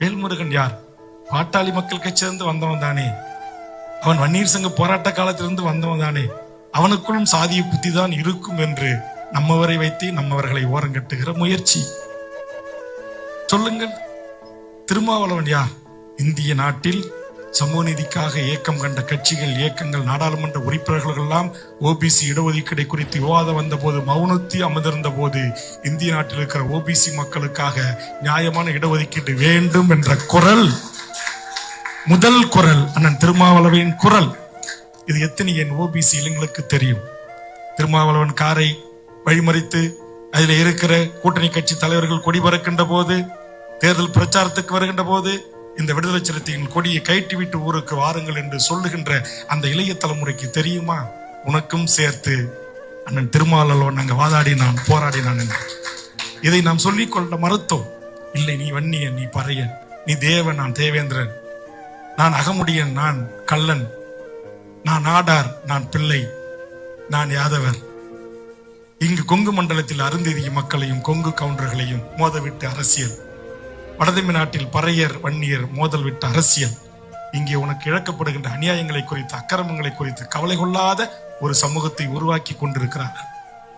வேல்முருகன் யார்? பாட்டாளி மக்கள் சேர்ந்து வந்தவன் தானே. அவன் வன்னீர் சங்க போராட்ட காலத்திலிருந்து வந்தவன் தானே. அவனுக்குள்ளும் சாதிய புத்தி தான் இருக்கும் என்று நம்மவரை வைத்து நம்மவர்களை ஓரங்கட்டுகிற முயற்சி. சொல்லுங்கள் திருமாவளவன் யார்? இந்திய நாட்டில் சமூக நீதிக்காக ஏக்கம் கண்ட கட்சிகள் இயக்கங்கள் நாடாளுமன்ற உறுப்பினர்கள் எல்லாம் ஓபிசி இடஒதுக்கீடை குறித்து விவாதம் வந்தபோது மௌனத்தி அமர்ந்திருந்த போது இந்திய நாட்டில் இருக்கிற ஓபிசி மக்களுக்காக நியாயமான இடஒதுக்கீடு வேண்டும் என்ற குரல் முதல் குரல் அண்ணன் திருமாவளவின் குரல். இது எத்தனை என் ஓபிசி இளைஞர்களுக்கு தெரியும்? திருமாவளவன் காரை வழிமறித்து அதில் இருக்கிற கூட்டணி கட்சி தலைவர்கள் கொடி பறக்கின்ற போது தேர்தல் பிரச்சாரத்துக்கு வருகின்ற போது இந்த விடுதலை சிறுத்தையின் கொடியை கைட்டுவிட்டு ஊருக்கு வாருங்கள் என்று சொல்லுகின்ற அந்த இளைய தலைமுறைக்கு தெரியுமா? உனக்கும் சேர்த்து அண்ணன் திருமாவளவன் நாங்கள் வாதாடினான் போராடினான் என்று. இதை நாம் சொல்லிக்கொள்ள மறுத்தோம். இல்லை நீ வன்னியன் நீ பறையன் நீ தேவன் நான் தேவேந்திரன். நான் அகமுடியன் நான் கள்ளன். நான் ஆடார் நான் பிள்ளை நான் யாதவர். இங்கு கொங்கு மண்டலத்தில் அருந்ததிய மக்களையும் கொங்கு கவுண்டர்களையும் மோதவிட்டு அரசியல். வடதமி நாட்டில் பறையர் வன்னியர் மோதல் விட்ட அரசியல். இங்கே உனக்கு இழக்கப்படுகின்ற அநியாயங்களை குறித்து அக்கிரமங்களை குறித்து கவலை கொள்ளாத ஒரு சமூகத்தை உருவாக்கி கொண்டிருக்கிறார்கள்.